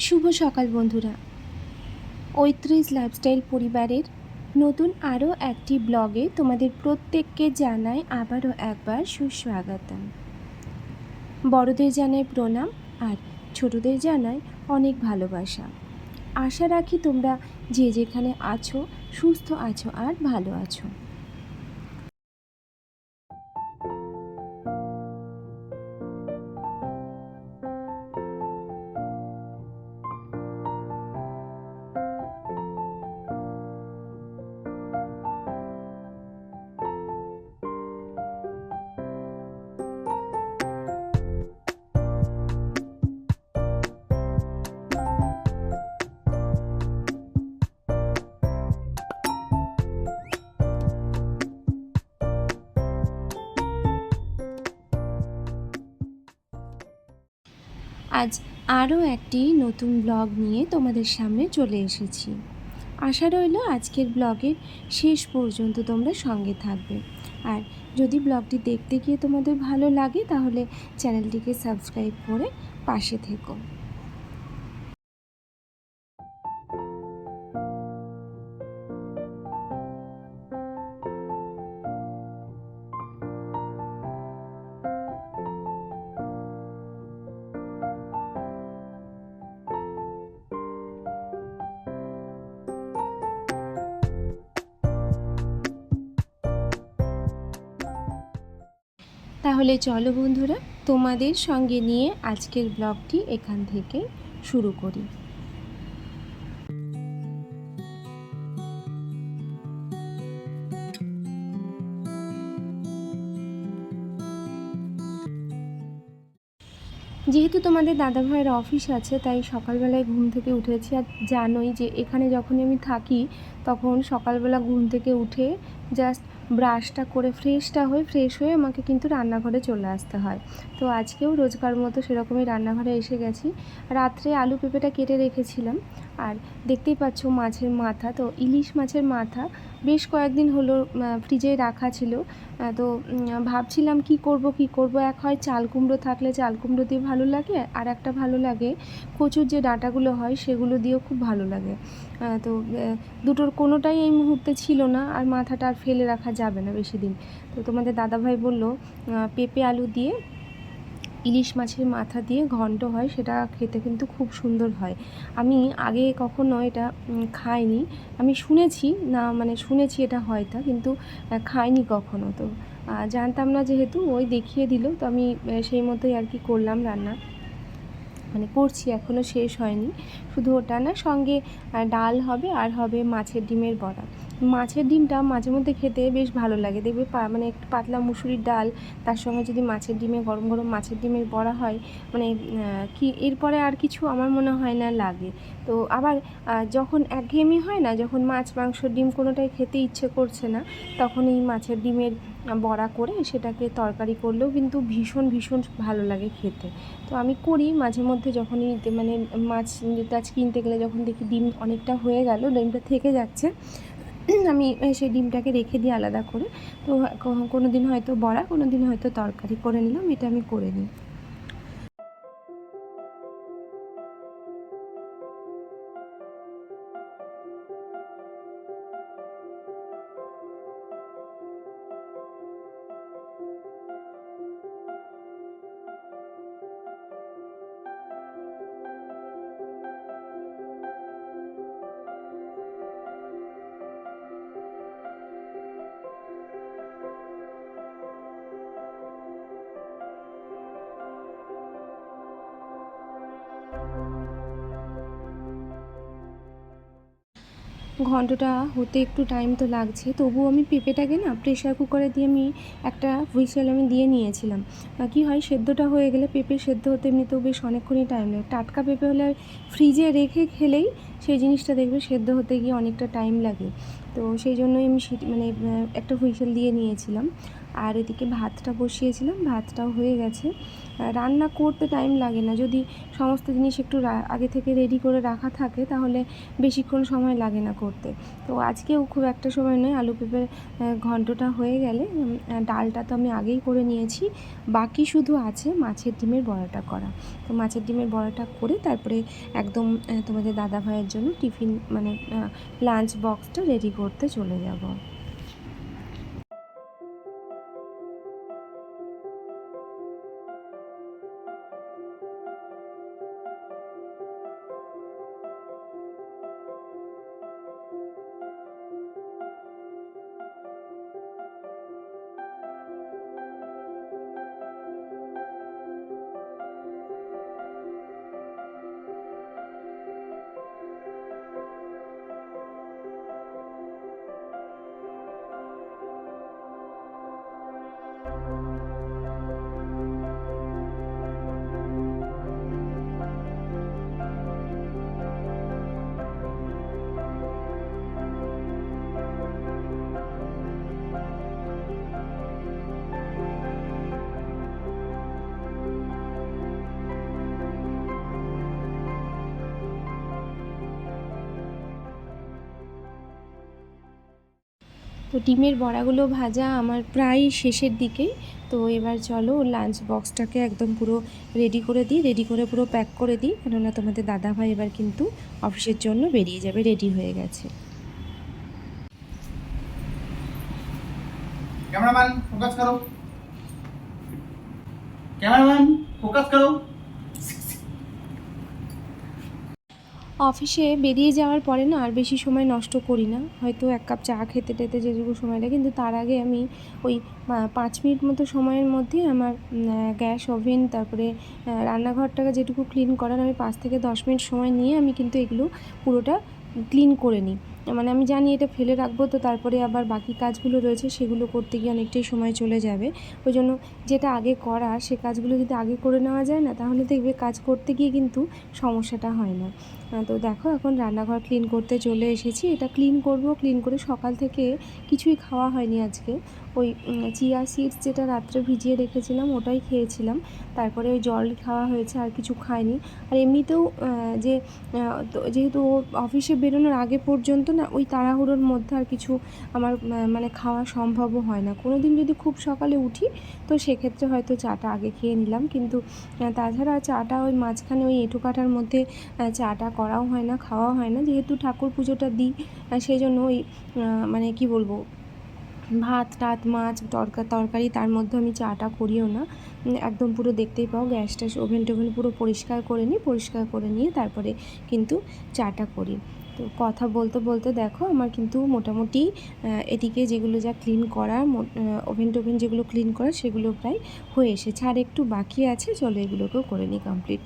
শুভ সকাল বন্ধুরা। ঐত্রিশ লাইফস্টাইল পরিবারের নতুন আরও একটি ব্লগে তোমাদের প্রত্যেককে জানাই আবারও একবার সুস্বাগতম। বড়দের জানাই প্রণাম আর ছোটদের জানাই অনেক ভালোবাসা। আশা রাখি তোমরা যে যেখানে আছো, সুস্থ আছো আর ভালো আছো। আজ আরও একটি নতুন ব্লগ নিয়ে তোমাদের সামনে চলে এসেছি। আশা রইল আজকের ব্লগের শেষ পর্যন্ত তোমরা সঙ্গে থাকবে। আর যদি ব্লগটি দেখতে গিয়ে তোমাদের ভালো লাগে তাহলে চ্যানেলটিকে সাবস্ক্রাইব করে পাশে থেকো। তাহলে চলো বন্ধুরা, তোমাদের সঙ্গে নিয়ে আজকের ব্লগটি এখান থেকে শুরু করি। যেহেতু তোমাদের দাদা ভাইয়ের অফিস আছে, তাই সকালবেলায় ঘুম থেকে উঠেছি। আর জানোই যে এখানে যখনই আমি থাকি, তখন সকালবেলা ঘুম থেকে উঠে জাস্ট ব্রাশটা করে ফ্রেশটা হয়ে ফ্রেশ হয়ে আমাকে কিন্তু রান্নাঘরে চলে আসতে হয়। তো আজকেও রোজকার মতো সেরকমই রান্নাঘরে এসে গেছি। রাত্রে আলু পেঁপেটা কেটে রেখেছিলাম। আর দেখতেই পাচ্ছ মাছের মাথা, তো ইলিশ মাছের মাথা বেশ কয়েকদিন হলো ফ্রিজে রাখা ছিল। তো ভাবছিলাম কি করব কি করব। এক হয় চাল কুমড়ো থাকলে চাল কুমড়ো দিয়ে ভালো লাগে, আর একটা ভালো লাগে কচুর যে ডাঁটাগুলো হয়, সেগুলো দিয়েও খুব ভালো লাগে। তো দুটোর কোনোটাই এই মুহূর্তে ছিল না, আর মাথাটা আর ফেলে রাখা যাবে না বেশি দিন। তো তোমাদের দাদাভাই বলল পেঁপে, আলু দিয়ে ইলিশ মাছের মাথা দিয়ে ঘন্ট হয়, সেটা খেতে কিন্তু খুব সুন্দর হয়। আমি আগে কখনো এটা খাইনি। আমি শুনেছি, না মানে শুনেছি এটা হয় তা কিন্তু খাইনি কখনো। তো জানতাম না যেহেতু, ওই দেখিয়ে দিল। তো আমি সেই মতোই আর কি করলাম রান্না। মানে করছি এখনও শেষ হয়নি। শুধু ওটা না, সঙ্গে ডাল হবে, আর হবে মাছের ডিমের বড়া। মাছের ডিমটা মাঝে মধ্যে খেতে বেশ ভালো লাগে। দেখবে মানে একটু পাতলা মুসুরির ডাল, তার সঙ্গে যদি মাছের ডিমে, গরম গরম মাছের ডিমের বড়া হয় মানে কি, এরপরে আর কিছু আমার মনে হয় না লাগে। তো আবার যখন একঘেয়েমি হয় না, যখন মাছ, মাংস, ডিম কোনোটাই খেতে ইচ্ছে করছে না, তখন এই মাছের ডিমের বড়া করে সেটাকে তরকারি করলেও কিন্তু ভীষণ ভীষণ ভালো লাগে খেতে। তো আমি করি মাঝে মধ্যে যখনই মানে মাছ টাছ কিনতে গেলে যখন দেখি ডিম অনেকটা হয়ে গেল, ডিমটা থেকে যাচ্ছে আমি সেই ডিমটাকে রেখে দিই আলাদা করে, তো, কোনো দিন হয়তো বড়া, কোনো দিন হয়তো তরকারি করে নিলাম, এটা আমি করে নিই। ঘন্টটা হতে একটু টাইম তো লাগছে। তবুও আমি পেঁপেটাকে না প্রেশার কুকারে দিয়ে আমি একটা হুইসেল আমি দিয়ে নিয়েছিলাম। কী হয়, সেদ্ধটা হয়ে গেলে পেঁপে সেদ্ধ হতে এমনিতেও বেশ অনেকক্ষণই টাইম লাগে। টাটকা পেঁপে হলে ফ্রিজে রেখে খেলেই সেই জিনিসটা দেখবে সেদ্ধ হতে গিয়ে অনেকটা টাইম লাগে। তো সেই জন্যই আমি মানে একটা হুইসেল দিয়ে নিয়েছিলাম। আর এদিকে ভাতটা বসিয়েছিলাম ভাতটাও হয়ে গেছে। রান্না করতে টাইম লাগে না। যদি সমস্ত জিনিস একটু আগে থেকে রেডি করে রাখা থাকে তাহলে বেশিক্ষণ সময় লাগে না করতে। তো আজকেও খুব একটা সময় নয় আলু আহ, ঘন্টটা হয়ে গেলে ডালটা তো আমি আগেই করে নিয়েছি। বাকি শুধু আছে মাছের ডিমের বড়াটা করা। তো মাছের ডিমের বড়াটা করে তারপরে একদম তোমাদের দাদা ভাইয়ের জন্য টিফিন মানে লাঞ্চ বক্সটা রেডি করতে চলে যাব। ডিমের বড়াগুলো ভাজা আমার প্রায় শেষের দিকে। তো এবার চলো লাঞ্চ বক্সটাকে একদম পুরো রেডি করে দিই রেডি করে পুরো প্যাক করে দিই। কেননা তোমাদের দাদাভাই এবার কিন্তু অফিসের জন্য বেরিয়ে যাবে রেডি হয়ে গেছে। ক্যামেরাম্যান ফোকাস করো। ক্যামেরাম্যান ফোকাস করো। অফিসে বেরিয়ে যাওয়ার পরে না আর বেশি সময় নষ্ট করি না। হয়তো এক কাপ চা খেতে টেতে যেটুকু সময় লাগে। কিন্তু তার আগে আমি ওই পাঁচ মিনিট মতো সময়ের মধ্যে আমার গ্যাস, ওভেন, তারপরে রান্নাঘরটাকে যেটুকু ক্লিন করার আমি পাঁচ থেকে দশ মিনিট সময় নিয়ে আমি কিন্তু এগুলো পুরোটা ক্লিন করে নিই। মানে আমি জানি এটা ফেলে রাখব তো তারপরে আবার বাকি কাজগুলো রয়েছে সেগুলো করতে গিয়ে অনেকটাই সময় চলে যাবে। ওই জন্য যেটা আগে করা সে কাজগুলো যদি আগে করে নেওয়া যায় না তাহলে দেখবে কাজ করতে গিয়ে কিন্তু সমস্যাটা হয় না। তো দেখো এখন রান্নাঘর ক্লিন করতে চলে এসেছি। এটা ক্লিন করব ক্লিন করে সকাল থেকে কিছুই খাওয়া হয়নি আজকে। ওই চিয়া সিডস যেটা রাত্রে ভিজিয়ে রেখেছিলাম, ওটাই খেয়েছিলাম। তারপরে ওই জল খাওয়া হয়েছে, আর কিছু খাইনি আর এমনিতেও যে যেহেতু অফিসে বেরোনোর আগে পর্যন্ত না, ওই তাড়াহুড়োর মধ্যে আর কিছু আমার মানে খাওয়া সম্ভবও হয় না। কোনো দিন যদি খুব সকালে উঠি, তো সেক্ষেত্রে হয়তো চাটা আগে খেয়ে নিলাম। কিন্তু তাছাড়া চাটা ওই মাঝখানে ওই এঁটো কাটার মধ্যে চাটা করাও হয় না, খাওয়াও হয় না। যেহেতু ঠাকুর পুজোটা দিই সেই জন্য ওই মানে কি বলব ভাত টাত মাছ, তরকা, তরকারি, তার মধ্যে আমি চাটা করিও না। একদম পুরো দেখতেই পাও, গ্যাস ট্যাস, ওভেন টোভেন পুরো পরিষ্কার করে নিই, পরিষ্কার করে নিয়ে তারপরে কিন্তু চাটা করি। তো কথা বলতে বলতে দেখো, আমার কিন্তু মোটামুটি এদিকে যেগুলো যা ক্লিন করার ওভেন টোভেন যেগুলো ক্লিন করা, সেগুলো প্রায় হয়ে এসেছে। আর একটু বাকি আছে, চলো এগুলোকেও করে নিই কমপ্লিট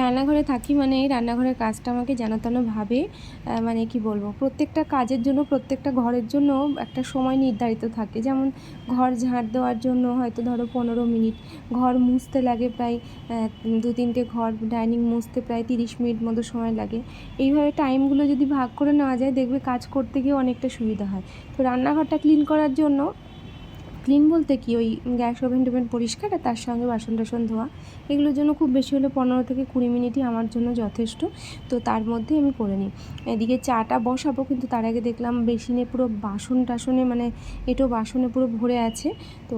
রান্নাঘরে থাকি মানে এই রান্নাঘরের কাজটা আমাকে তেনভাবে মানে কি বলব, প্রত্যেকটা কাজের জন্য, প্রত্যেকটা ঘরের জন্য একটা সময় নির্ধারিত থাকে। যেমন ঘর ঝাঁট দেওয়ার জন্য হয়তো ধরো পনেরো মিনিট, ঘর মুছতে লাগে প্রায় দু তিনটে ঘর ডাইনিং মুছতে প্রায় তিরিশ মিনিট মতো সময় লাগে। এইভাবে টাইমগুলো যদি ভাগ করে নেওয়া যায়, দেখবে কাজ করতে গিয়ে অনেকটা সুবিধা হয়। তো রান্নাঘরটা ক্লিন করার জন্য ক্লিন বলতে কি? ওই গ্যাস ওভেন টোভেন পরিষ্কার আর তার সঙ্গে বাসন টাসন ধোয়া। এগুলোর জন্য খুব বেশি হলে পনেরো থেকে কুড়ি মিনিটই আমার জন্য যথেষ্ট। তো তার মধ্যে আমি করে নিই। এদিকে চাটা বসাবো, কিন্তু তার আগে দেখলাম বেসিনে পুরো বাসন টাসনে মানে এটো বাসনে পুরো ভরে আছে। তো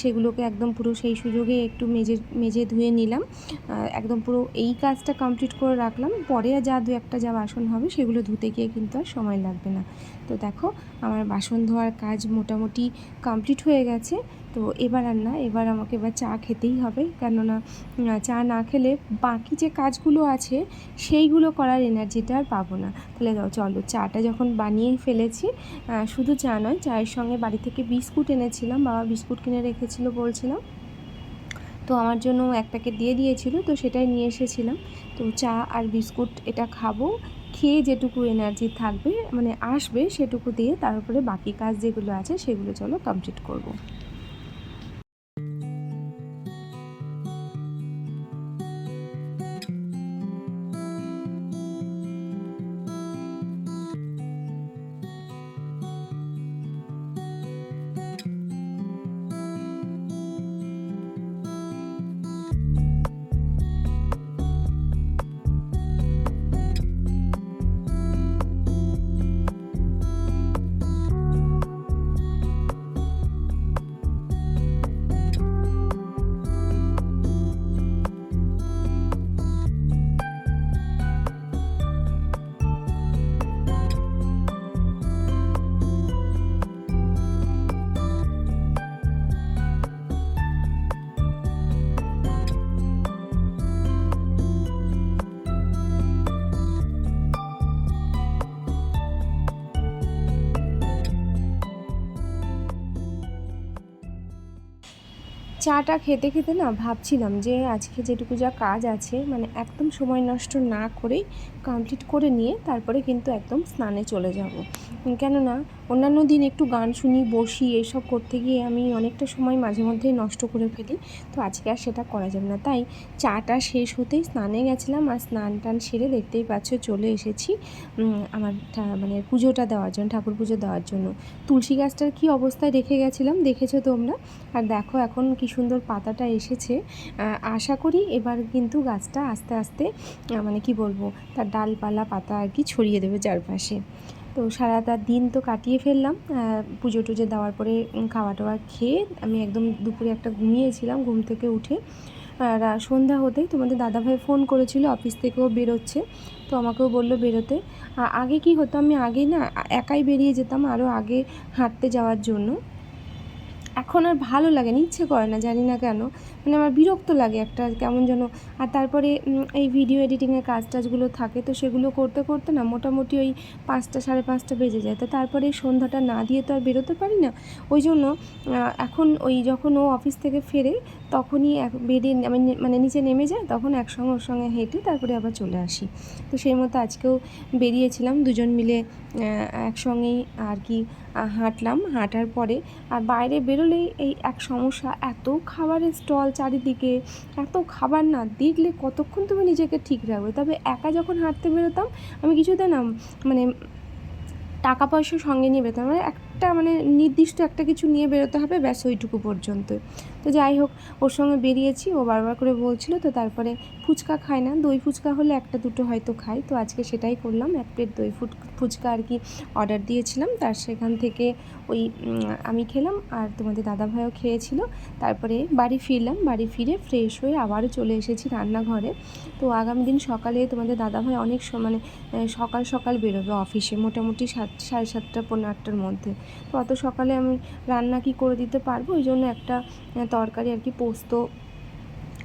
সেগুলোকে একদম পুরো সেই সুযোগে একটু মেজে মেজে ধুয়ে নিলাম। একদম পুরো এই কাজটা কমপ্লিট করে রাখলাম। পরে যা দু একটা যা বাসন হবে সেগুলো ধুতে গিয়ে কিন্তু আর সময় লাগবে না। তো দেখো, আমার বাসন ধোয়ার কাজ মোটামুটি কমপ্লিট হয়ে গেছে। তো এবার আর না, এবার আমাকে এবার চা খেতেই হবে। কেননা চা না খেলে বাকি যে কাজগুলো আছে, সেইগুলো করার এনার্জিটা আর পাবো না। তাহলে চলো, চাটা যখন বানিয়ে ফেলেছি শুধু চা নয়, চায়ের সঙ্গে বাড়ি থেকে বিস্কুট এনেছিলাম। বাবা বিস্কুট কিনে রেখেছিল বলছিলাম তো আমার জন্য এক প্যাকেট দিয়ে দিয়েছিল, তো সেটাই নিয়ে এসেছিলাম। তো চা আর বিস্কুট এটা খাব। খেয়ে যেটুকু এনার্জি থাকবে মানে আসবে সেটুকু দিয়ে তারপরে বাকি কাজ যেগুলো আছে সেগুলো চলো কমপ্লিট করব। চাটা খেতে খেতে না ভাবছিলাম যে আজকে যেটুকু যা কাজ আছে মানে একদম সময় নষ্ট না করেই কমপ্লিট করে নিয়ে তারপরে কিন্তু একদম স্নানে চলে যাব। কেননা অন্যান্য দিন একটু গান শুনি, বসি, এইসব করতে গিয়ে আমি অনেকটা সময় মাঝে মধ্যেই নষ্ট করে ফেলি। তো আজকে আর সেটা করা যাবে না। তাই চাটা শেষ হতেই স্নানে গেছিলাম আর স্নান টান সেরে দেখতেই পাচ্ছ চলে এসেছি আমার মানে পুজোটা দেওয়ার জন্য, ঠাকুর পুজো দেওয়ার জন্য। তুলসী গাছটার কী অবস্থায় রেখে গেছিলাম, দেখেছ তোমরা? আর দেখো এখন কি সুন্দর পাতাটা এসেছে। আশা করি এবার কিন্তু গাছটা আস্তে আস্তে মানে কি বলব, তার ডালপালা, পাতা আর কি ছড়িয়ে দেবে চারপাশে। তো সারাটা দিন তো কাটিয়ে ফেললাম পুজো টুজো দেওয়ার পরে খাওয়া টাওয়া খেয়ে আমি একদম দুপুরে একটা ঘুমিয়েছিলাম ঘুম থেকে উঠে। আর সন্ধ্যা হতেই তোমাদের দাদাভাই ফোন করেছিল, অফিস থেকেও বেরোচ্ছে। তো আমাকেও বলল বেরোতে। আগে কি হতো, আমি আগে না একাই বেরিয়ে যেতাম আরও আগে হাঁটতে যাওয়ার জন্য। এখন আর ভালো লাগে না, ইচ্ছে করে না, জানি না কেন। মানে আমার বিরক্ত লাগে একটা, কেমন যেন। আর তারপরে এই ভিডিও এডিটিংয়ের কাজ টাজগুলো থাকে, তো সেগুলো করতে করতে না মোটামুটি ওই পাঁচটা, সাড়ে পাঁচটা বেজে যায়। তো তারপরে সন্ধ্যাটা না দিয়ে তো আর বেরোতে পারি না। ওই জন্য এখন ওই যখন ও অফিস থেকে ফেরে, তখনই এক আমি মানে নিচে নেমে যায় তখন একসঙ্গে ওর সঙ্গে হেঁটে তারপরে আবার চলে আসি। তো সেই মতো আজকেও বেরিয়েছিলাম, দুজন মিলে একসঙ্গেই আর কি হাঁটলাম। হাঁটার পরে আর বাইরে বেরোলেই এই এক সমস্যা, এত খাবারের স্টল চারিদিকে, এত খাবার না দেখলে কতক্ষণ তুমি নিজেকে ঠিক রাখবে? তবে একা যখন হাঁটতে বেরোতাম, আমি কিছুতে না মানে টাকা পয়সা সঙ্গে নিয়ে বেরোতাম। মানে একটা মানে নির্দিষ্ট একটা কিছু নিয়ে বেরোতে হবে, ব্যাস ওইটুকু পর্যন্ত তো যাই হোক, ওর সঙ্গে বেরিয়েছি, ও বারবার করে বলছিল, তো তারপরে ফুচকা খায় না। দই ফুচকা হলে একটা দুটো হয়তো খাই তো আজকে সেটাই করলাম। এক প্লেট দই ফুচকা আর কি অর্ডার দিয়েছিলাম। তার সেখান থেকে ওই আমি খেলাম আর তোমাদের দাদাভাইও খেয়েছিল। তারপরে বাড়ি ফিরলাম, বাড়ি ফিরে ফ্রেশ হয়ে আবারও চলে এসেছি রান্নাঘরে। তো আগামী দিন সকালে তোমাদের দাদাভাই অনেক মানে সকাল সকাল বেরোবে অফিসে মোটামুটি সাত, সাড়ে সাতটা, পনেরো আটটার মধ্যে। তো অত সকালে আমি রান্না কি করে দিতে পারব? ওই জন্য একটা তরকারি আর কি পোস্ত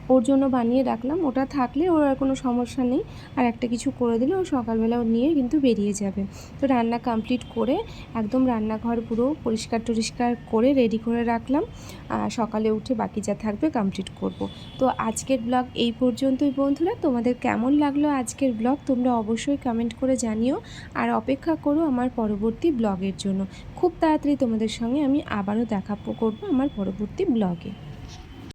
ওর জন্য বানিয়ে রাখলাম। ওটা থাকলে ওর আর কোনো সমস্যা নেই। আর একটা কিছু করে দিলে ও সকালবেলা ও নিয়ে কিন্তু বেরিয়ে যাবে। তো রান্না কমপ্লিট করে একদম রান্নাঘর পুরো পরিষ্কার টরিষ্কার করে রেডি করে রাখলাম। আর সকালে উঠে বাকি যা থাকবে কমপ্লিট করব। তো আজকের ব্লগ এই পর্যন্তই বন্ধুরা। তোমাদের কেমন লাগল আজকের ব্লগ তোমরা অবশ্যই কমেন্ট করে জানিও। আর অপেক্ষা করো আমার পরবর্তী ব্লগের জন্য। খুব তাড়াতাড়ি তোমাদের সঙ্গে আমি আবারও দেখা করব আমার পরবর্তী ব্লগে